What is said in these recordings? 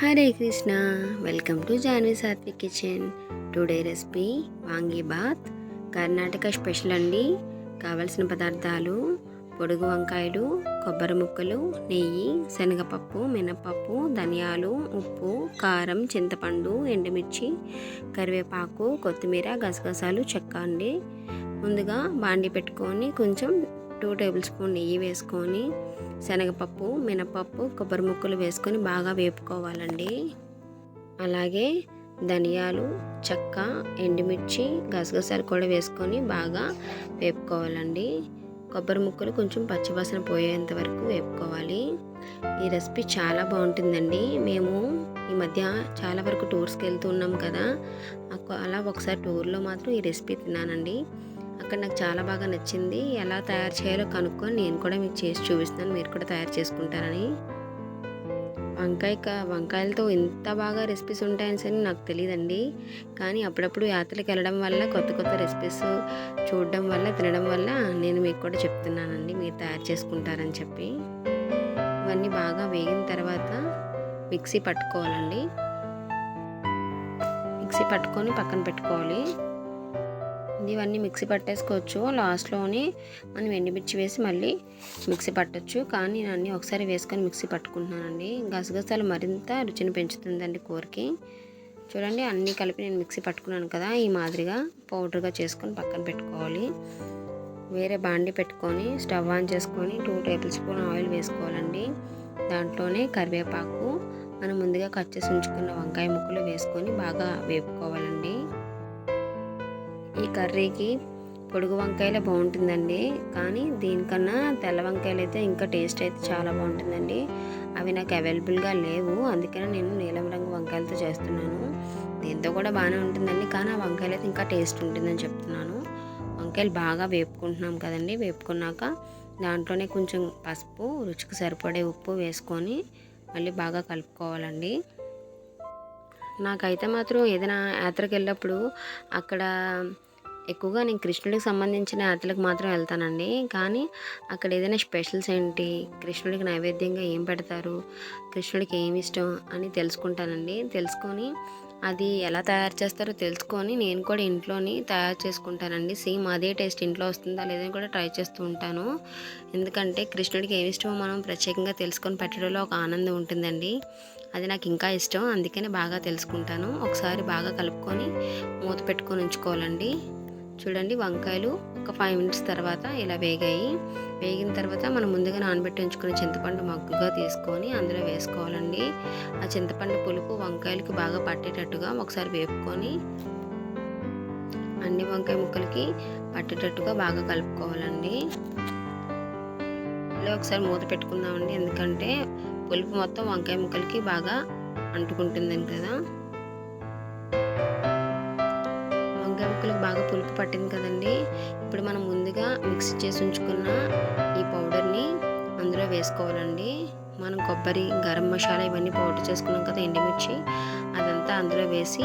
Hare Krishna. Welcome to Janvi Satvik kitchen today recipe vangi bath Karnataka special అండి. కావలసిన పదార్థాలు పొడుగు వంకాయలు కొబ్బరి ముక్కలు నెయ్యి శనగపప్పు మినపప్పు ధనియాలు ఉప్పు కారం చింతపండు ఎండుమిర్చి కరివేపాకు కొత్తిమీర గసగసాలు చెక్క అండి. ముందుగా బాండి పెట్టుకొని కొంచెం టూ టేబుల్ స్పూన్ నెయ్యి వేసుకొని శనగపప్పు మినపప్పు కొబ్బరి ముక్కలు వేసుకొని బాగా వేపుకోవాలండి. అలాగే ధనియాలు చెక్క ఎండుమిర్చి గసగసాలు కూడా వేసుకొని బాగా వేపుకోవాలండి. కొబ్బరి ముక్కలు కొంచెం పచ్చివాసన పోయేంత వరకు వేపుకోవాలి. ఈ రెసిపీ చాలా బాగుంటుందండి. మేము ఈ మధ్య చాలా వరకు టూర్స్కి వెళ్తూ ఉన్నాం కదా. అలా ఒకసారి టూర్లో మాత్రం ఈ రెసిపీ తిన్నానండి. అక్కడ నాకు చాలా బాగా నచ్చింది. ఎలా తయారు చేయాలో కనుక్కొని నేను కూడా మీకు చేసి చూపిస్తాను మీరు కూడా తయారు చేసుకుంటారని. వంకాయ వంకాయలతో ఇంత బాగా రెసిపీస్ ఉంటాయని సరే నాకు తెలియదండి కానీ అప్పుడప్పుడు యాత్రలకు వెళ్ళడం వల్ల కొత్త కొత్త రెసిపీస్ చూడడం వల్ల తినడం వల్ల నేను మీకు కూడా చెప్తున్నానండి. మీరు తయారు చేసుకుంటారని చెప్పి. ఇవన్నీ బాగా వేగిన తర్వాత మిక్సీ పట్టుకోవాలండి. మిక్సీ పట్టుకొని పక్కన పెట్టుకోవాలి. ఇవన్నీ మిక్సీ పట్టేసుకోవచ్చు. లాస్ట్లోని మనం ఎండుమిర్చి వేసి మళ్ళీ మిక్సీ పట్టచ్చు. కానీ నేను అన్నీ ఒకసారి వేసుకొని మిక్సీ పట్టుకుంటున్నానండి. గసగసాలు మరింత రుచిని పెంచుతుందండి కూరకి. చూడండి అన్నీ కలిపి నేను మిక్సీ పట్టుకున్నాను కదా ఈ మాదిరిగా పౌడర్గా చేసుకొని పక్కన పెట్టుకోవాలి. వేరే బాండి పెట్టుకొని స్టవ్ ఆన్ చేసుకొని టూ టేబుల్ స్పూన్ ఆయిల్ వేసుకోవాలండి. దాంట్లోనే కరివేపాకు మనం ముందుగా కట్ చేసి ఉంచుకున్న వంకాయ ముక్కలు వేసుకొని బాగా వేపుకోవాలండి. ఈ కర్రీకి పొడుగు వంకాయలే బాగుంటుందండి. కానీ దీనికన్నా తెల్ల వంకాయలు అయితే ఇంకా టేస్ట్ అయితే చాలా బాగుంటుందండి. అవి నాకు అవైలబుల్గా లేవు. అందుకనే నేను నీలం రంగు వంకాయలతో చేస్తున్నాను. దీంతో కూడా బాగానే ఉంటుందండి. కానీ ఆ వంకాయలు అయితే ఇంకా టేస్ట్ ఉంటుందని చెప్తున్నాను. వంకాయలు బాగా వేపుకుంటున్నాం కదండి. వేపుకున్నాక దాంట్లోనే కొంచెం పసుపు రుచికి సరిపడే ఉప్పు వేసుకొని మళ్ళీ బాగా కలుపుకోవాలండి. నాకైతే మాత్రం ఏదైనా యాత్రకు వెళ్ళినప్పుడు అక్కడ ఎక్కువగా నేను కృష్ణుడికి సంబంధించిన యాత్రలకు మాత్రం వెళ్తానండి. కానీ అక్కడ ఏదైనా స్పెషల్స్ ఏంటి? కృష్ణుడికి నైవేద్యంగా ఏం పెడతారు? కృష్ణుడికి ఏమి ఇష్టం? అని తెలుసుకుంటానండి. తెలుసుకొని అది ఎలా తయారు చేస్తారో తెలుసుకొని నేను కూడా ఇంట్లోని తయారు చేసుకుంటానండి. సేమ్ అదే టేస్ట్ ఇంట్లో వస్తుందా లేదని కూడా ట్రై చేస్తూ ఉంటాను. ఎందుకంటే కృష్ణుడికి ఏమి ఇష్టమో మనం ప్రత్యేకంగా తెలుసుకొని పెట్టడంలో ఒక ఆనందం ఉంటుందండి. అది నాకు ఇంకా ఇష్టం. అందుకనే బాగా తెలుసుకుంటాను. ఒకసారి బాగా కలుపుకొని మూత పెట్టుకొని ఉంచుకోవాలండి. చూడండి వంకాయలు ఒక ఫైవ్ మినిట్స్ తర్వాత ఇలా వేగాయి. వేగిన తర్వాత మనం ముందుగా నానబెట్టి ఉంచుకున్న చింతపండు మగ్గుగా తీసుకొని అందులో వేసుకోవాలండి. ఆ చింతపండు పులుపు వంకాయలకి బాగా పట్టేటట్టుగా ఒకసారి వేపుకొని అన్ని వంకాయ ముక్కలకి పట్టేటట్టుగా బాగా కలుపుకోవాలండి. మళ్ళీ ఒకసారి మూత పెట్టుకుందామండి. ఎందుకంటే పులుపు మొత్తం వంకాయ ముక్కలకి బాగా అంటుకుంటుందని కదా. మనకు బాగా పులుపు పట్టింది కదండి. ఇప్పుడు మనం ముందుగా మిక్స్ చేసి ఉంచుకున్న ఈ పౌడర్ని అందులో వేసుకోవాలండి. మనం కొబ్బరి గరం మసాలా ఇవన్నీ పౌడర్ చేసుకున్నాం కదా ఎండుమిర్చి అదంతా అందులో వేసి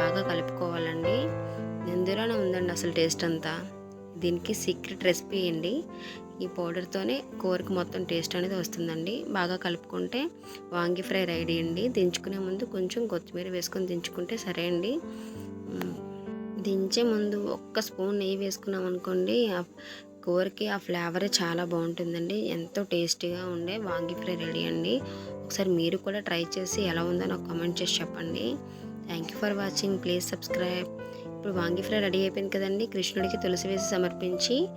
బాగా కలుపుకోవాలండి. ఇందులోనే ఉందండి అసలు టేస్ట్ అంతా? దీనికి సీక్రెట్ రెసిపీ అండి. ఈ పౌడర్తోనే కూరకు మొత్తం టేస్ట్ అనేది వస్తుందండి. బాగా కలుపుకుంటే వాంగి ఫ్రై రెడీ అండి. దించుకునే ముందు కొంచెం కొత్తిమీర వేసుకొని దించుకుంటే సరే అండి. దించే ముందు ఒక్క స్పూన్ నెయ్యి వేసుకున్నాం అనుకోండి ఆ కూరకి ఆ ఫ్లేవరే చాలా బాగుంటుందండి. ఎంతో టేస్టీగా ఉండే వాంగి ఫ్రై రెడీ అండి. ఒకసారి మీరు కూడా ట్రై చేసి ఎలా ఉందో నాకు కామెంట్ చేసి చెప్పండి. Thank you for watching. Please subscribe. ఇప్పుడు వాంగి ఫ్రై రెడీ అయిపోయింది కదండి. కృష్ణుడికి తులసి వేసి సమర్పించి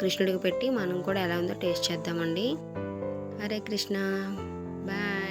కృష్ణుడికి పెట్టి మనం కూడా ఎలా ఉందో టేస్ట్ చేద్దామండి. హరే కృష్ణ. బాయ్.